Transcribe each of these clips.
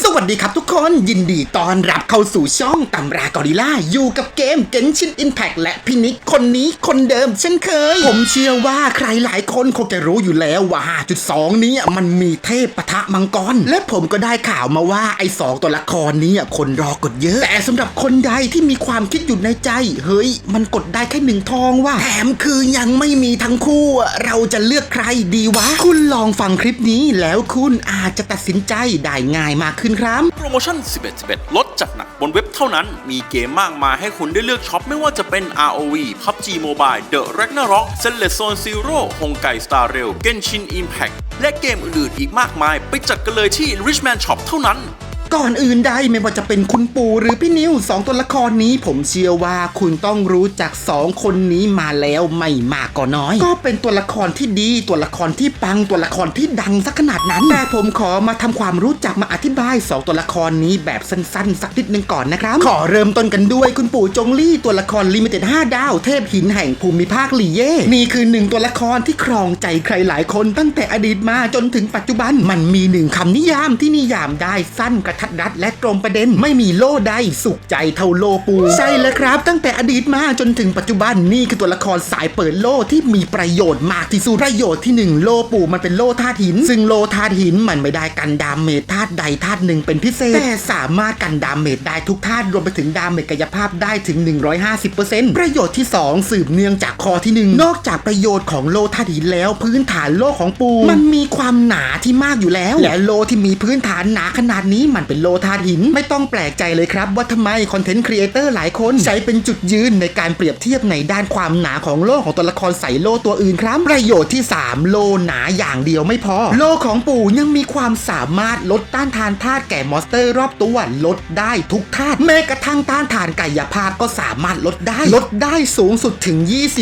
สวัสดีครับทุกคนยินดีต้อนรับเข้าสู่ช่องตำรากอริล่า อยู่กับเกม Genshin Impact และพินิกคนนี้คนเดิมเช่นเคย ผมเชื่อว่าใครหลายคนคงจะรู้อยู่แล้วว่า 5.2 นี้มันมีเทพปะทะมังกร และผมก็ได้ข่าวมาว่าไอ้สองตัวละครนี้คนรอกดเยอะ แต่สำหรับคนใดที่มีความคิดอยู่ในใจ เฮ้ย มันกดได้แค่หนึ่งทองว่ะแถมคือยังไม่มีทั้งคู่ เราจะเลือกใครดีวะ คุณลองฟังคลิปนี้แล้วคุณอาจจะตัดสินใจได้ง่ายมากขึ้นครับ โปรโมชั่น 11 11 ลดจัดหนักบนเว็บเท่านั้น มีเกมมากมายให้คุณได้เลือกช็อปไม่ว่าจะเป็น ROV PUBG Mobile The Ragnarok s e l e t Zone Zero ฮงไก่ Star Rail Genshin Impact และเกมอื่นๆอีกมากมาย ไปจัดกันเลยที่ Richman Shop เท่านั้น ก่อนอื่นใดไม่ว่าจะเป็นคุณปู่หรือพี่นิวสองตัวละครนี้ ผมเชื่อว่าคุณต้องรู้จักสองคนนี้มาแล้วไม่มากก็น้อย ก็เป็นตัวละครที่ดีตัวละครที่ปังตัวละครที่ดังสักขนาดนั้นแต่ผมขอมาทำความรู้จักมาอธิบายสองตัวละครนี้แบบสั้นๆ สักนิดนึงก่อนนะครับ ขอเริ่มต้นกันด้วยคุณปู่จงลี่ตัวละครลิมิเต็ด5ดาว เทพหินแห่งภูมิภาคหลีเย่นี่คือหนึ่งตัวละครที่ครองใจใครหลายคนตั้งแต่อดีตมาจนถึงปัจจุบันมันมีหนึ่งคำนิยามที่นิยามได้สั้นกระทัดรัดและตรงประเด็นไม่มีโล่ใดสุขใจเท่าโลปู ใช่แล้วครับ ตั้งแต่อดีตมาจนถึงปัจจุบันนี่คือตัวละครสายเปิดโล่ที่มีประโยชน์มากที่สุดประโยชน์ที่หนึ่งโล่ปูมันเป็นโล่ธาตุหิน ซึ่งโล่ธาตุหินมันไม่ได้กันดามเมจธาตุใดธาตุหนึ่งเป็นพิเศษ แต่สามารถกันดามเมจได้ทุกธาตุรวมไปถึงดามเมจกายภาพได้ถึง 150%ประโยชน์ที่ 2 สืบเนื่องจากคอที่ 1 นอกจากประโยชน์ของโลธาตุหินแล้วพื้นฐานโลของปู มันมีความหนาที่มากอยู่แล้ว และโลที่มีพื้นฐานหนาขนาดนี้มันเป็นโลธาหิน ไม่ต้องแปลกใจเลยครับ ว่าทำไมคอนเทนต์ครีเอเตอร์หลายคนใช้เป็นจุดยืนในการเปรียบเทียบในด้านความหนาของโลของตัวละครใส่โลตัวอื่นครับ ประโยชน์ที่ 3 โลหนาอย่างเดียวไม่พอ โลของปู่ยังมีความสามารถลดต้านทานธาตุแก่มอนสเตอร์รอบตัวลดได้ทุกธาตุแม้กระทั่งต้านทานกายภาพก็สามารถลดได้ ลดได้สูงสุดถึง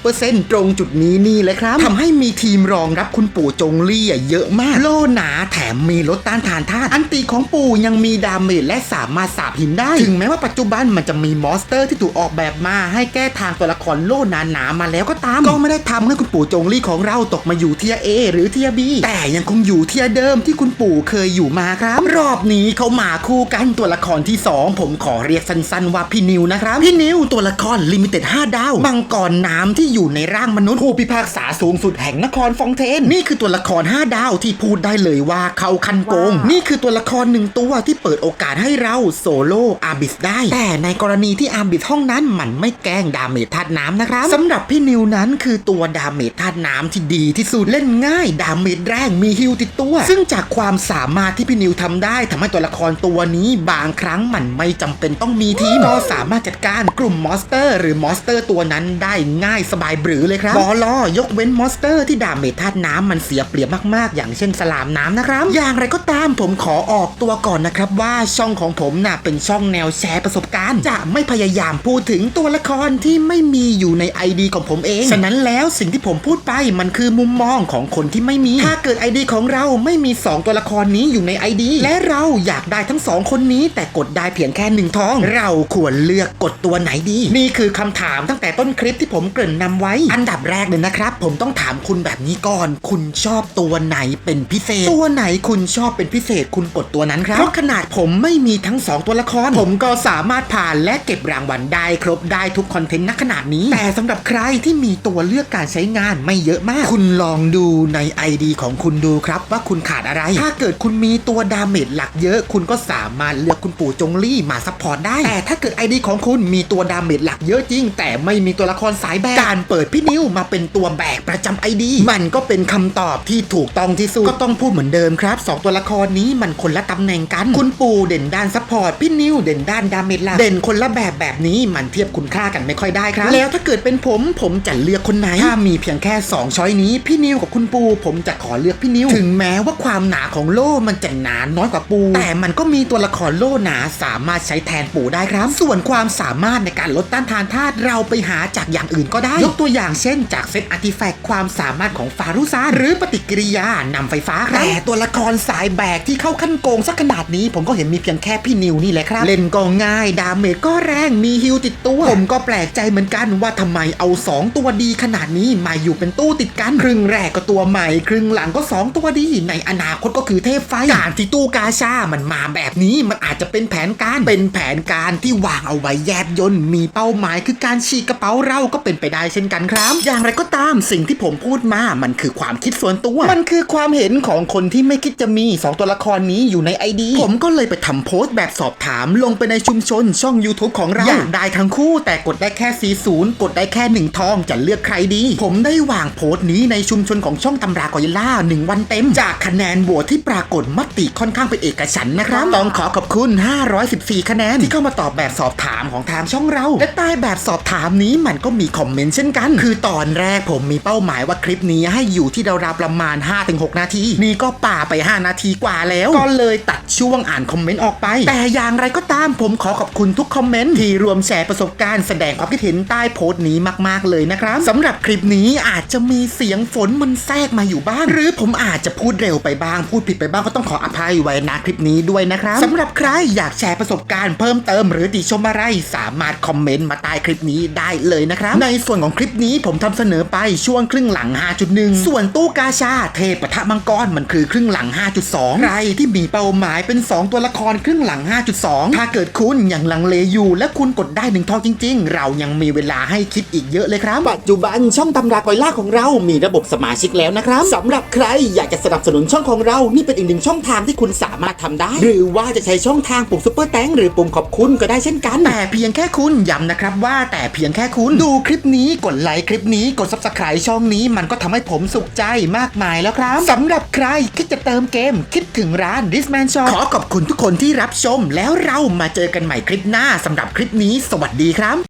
20%ตรงจุดนี้นี่เลยครับทำให้มีทีมรองรับคุณปู่จงลี่เยอะมาก โลหนาแถมมีลดต้านทานธาตุอันตีของปู่ยังมีดาเมจและสามารถสาบหินได้ ถึงแม้ว่าปัจจุบันมันจะมีมอนสเตอร์ที่ถูกออกแบบมา ให้แก้ทางตัวละครโลหนาหนามาแล้วก็ตาม ก็ไม่ได้ทำให้คุณปู่จงลี่ของเราตกมาอยู่เทีย A หรือเทีย B แต่ยังคงอยู่เทียเดิมที่คุณปู่เคยอยู่มาครับ รอบนี้เขามาคู่กันตัวละครที่ 2 ผมขอเรียกสั้นๆว่าพี่นิวนะครับ พี่นิวตัวละครลิมิเต็ด5ดาวมังกรน้ำที่อยู่ในร่างมนุษย์ผู้พิพากษาสูงสุดแห่งนครฟองเทน นี่คือตัวละคร 5 ดาวที่พูดได้เลยว่าเขาคันโกง นี่คือตัวละครหนึ่งตัวที่เปิดโอกาสให้เราโซโล่อาบิสได้ แต่ในกรณีที่อาบิสห้องนั้นมันไม่แกล้งดาเมจธาตุน้ำนะครับสำหรับพี่นิวนั้นคือตัวดาเมจธาตุน้ำที่ดีที่สุดเล่นง่ายดาเมจแรงมีฮิลติดตัว ซึ่งจากความสามารถที่พี่นิวทำได้ทำให้ตัวละครตัวนี้บางครั้งมันไม่จำเป็นต้องมีทีมก็สามารถจัดการกลุ่มมอนสเตอร์ หรือมอนสเตอร์ตัวนั้นได้ง่ายสบายบรือเลยครับบอลอยกเว้นมอนสเตอร์ที่ดาเมจธาตุน้ำมันเสียเปรียบมากๆ อย่างเช่นสลามน้ำนะครับ อย่างไรก็ตามผมขอออกตัวก่อนนะครับนะครับว่าช่องของผมน่ะเป็นช่องแนวแชร์ประสบการณ์ จะไม่พยายามพูดถึงตัวละครที่ไม่มีอยู่ใน ID ของผมเอง ฉะนั้นแล้วสิ่งที่ผมพูดไปมันคือมุมมองของคนที่ไม่มี ถ้าเกิด ID ของเราไม่มี 2 ตัวละครนี้อยู่ใน ID และเราอยากได้ทั้ง 2 คนนี้ แต่กดได้เพียงแค่หนึ่งท้อง เราควรเลือกกดตัวไหนดี นี่คือคำถามตั้งแต่ต้นคลิปที่ผมเกริ่นนำไว้ อันดับแรกเลยนะครับ ผมต้องถามคุณแบบนี้ก่อน คุณชอบตัวไหนเป็นพิเศษ ตัวไหนคุณชอบเป็นพิเศษคุณกดตัวนั้นครับเพราะขณนาดผมไม่มีทั้ง 2 ตัวละคร ผมก็สามารถผ่านและเก็บรางวัลได้ครบได้ทุกคอนเทนต์ณขนาดนี้ แต่สำหรับใครที่มีตัวเลือกการใช้งานไม่เยอะมาก คุณลองดูใน ID ของคุณดูครับว่าคุณขาดอะไร ถ้าเกิดคุณมีตัวดาเมจหลักเยอะ คุณก็สามารถเลือกคุณปู่จงลี่มาซัพพอร์ตได้ แต่ถ้าเกิด ID ของคุณมีตัวดาเมจหลักเยอะจริง แต่ไม่มีตัวละครสายแบกการเปิดพี่นิ้วมาเป็นตัวแบกประจำ ID มันก็เป็นคำตอบที่ถูกต้องที่สุดก็ต้องพูดเหมือนเดิมครับสองตัวละครนี้มันคนละตำแหน่งกันคุณปู่เด่นด้านซัพพอร์ตพี่นิวเด่นด้านดาเมจลักเด่นคนละแบบแบบนี้มันเทียบคุณค่ากันไม่ค่อยได้ครับ แล้วถ้าเกิดเป็นผมผมจะเลือกคนไหน ถ้ามีเพียงแค่ 2 ช้อยนี้ พี่นิวกับคุณปูผมจะขอเลือกพี่นิว ถึงแม้ว่าความหนาของโล่มันจะหนาน้อยกว่าปู แต่มันก็มีตัวละครโล่หนาสามารถใช้แทนปูได้ครับ ส่วนความสามารถในการลดต้านทานธาตุเราไปหาจากอย่างอื่นก็ได้ ยกตัวอย่างเช่น จากเซตอาร์ติแฟกต์ความสามารถของฟารุซานหรือปฏิกิริยานำไฟฟ้าครับแต่ตัวละครสายแบกที่เข้าขั้นโกงสักขนาดนี้ผมก็เห็นมีเพียงแค่พี่นิวนี่แหละครับ เล่นก็ง่ายดาเมจก็แรงมีฮิลติดตัว ผมก็แปลกใจเหมือนกันว่าทำไมเอา 2 ตัวดีขนาดนี้มาอยู่เป็นตู้ติดกัน ครึ่งแรกก็ตัวใหม่ ครึ่งหลังก็ 2 ตัวดี ในอนาคตก็คือเทพไฟการที่ตู้กาชา มันมาแบบนี้มันอาจจะเป็นแผนการเป็นแผนการที่วางเอาไว้แยบยนต์มีเป้าหมายคือการฉีกกระเป๋าเราก็เป็นไปได้เช่นกันครับ อย่างไรก็ตามสิ่งที่ผมพูดมามันคือความคิดส่วนตัว มันคือความเห็นของคนที่ไม่คิดจะมี 2 ตัวละครนี้อยู่ในไอดีผมก็เลยไปทำโพสต์แบบสอบถามลงไปในชุมชนช่อง YouTube ของเราอยากได้ทั้งคู่ แต่กดได้แค่ 40 กดได้แค่ 1 ทองจะเลือกใครดี ผมได้วางโพสต์นี้ในชุมชนของช่องตำรากอยล่า 1 วันเต็ม จากคะแนนโหวตที่ปรากฏมติค่อนข้างเป็นเอกฉันท์นะครับต้องขอขอบคุณ 514 คะแนนที่เข้ามาตอบแบบสอบถามของทางช่องเรา และใต้แบบสอบถามนี้มันก็มีคอมเมนต์เช่นกัน คือตอนแรกผมมีเป้าหมายว่าคลิปนี้ให้อยู่ที่ราวๆประมาณ 5-6 นาที นี่ก็ป่าไป 5 นาทีกว่าแล้ว ก็เลยตัดช่วงอ่านคอมเมนต์ออกไป แต่อย่างไรก็ตามผมขอขอบคุณทุกคอมเมนต์ที่รวมแชร์ประสบการณ์แสดงความคิดเห็นใต้โพสต์นี้มาก ๆ เลยนะครับสำหรับคลิปนี้อาจจะมีเสียงฝนมันแทรกมาอยู่บ้าง หรือผมอาจจะพูดเร็วไปบ้าง พูดผิดไปบ้างก็ต้องขออภัยไว้นะคลิปนี้ด้วยนะครับสำหรับใครอยากแชร์ประสบการณ์เพิ่มเติม หรือติชมอะไรสามารถคอมเมนต์มาใต้คลิปนี้ได้เลยนะครับในส่วนของคลิปนี้ผมทำเสนอไปช่วงครึ่งหลัง 5.1 ส่วนตู้กาชาเทพปะทะมังกรมันคือครึ่งหลัง 5.2 ใครที่มีเป้าหมายเป็น 2ตัวละครครึ่งหลัง 5.2 ถ้าเกิดคุณยังลังเลอยู่ และคุณกดได้หนึ่งทองจริง ๆ เรายังมีเวลาให้คิดอีกเยอะเลยครับ ปัจจุบันช่องตำรากอยล่าของเรา มีระบบสมาชิกแล้วนะครับสำหรับใครอยากจะสนับสนุนช่องของเรา นี่เป็นอีกหนึ่งช่องทางที่คุณสามารถทำได้ หรือว่าจะใช้ช่องทางปุ่มซุปเปอร์แตงหรือปุ่มขอบคุณก็ได้เช่นกัน แต่เพียงแค่คุณย้ำนะครับว่าแต่เพียงแค่คุณดูคลิปนี้กดไลค์คลิปนี้กด subscribe ช่องนี้มันก็ทำให้ผมสุขใจมากมายแล้วครับสำหรับใครคิดจะเติมเกมคิดถึงร้าน Disman Shop ขอขอบคุณทุกคนที่รับชมแล้วเรามาเจอกันใหม่คลิปหน้าสำหรับคลิปนี้ สวัสดีครับ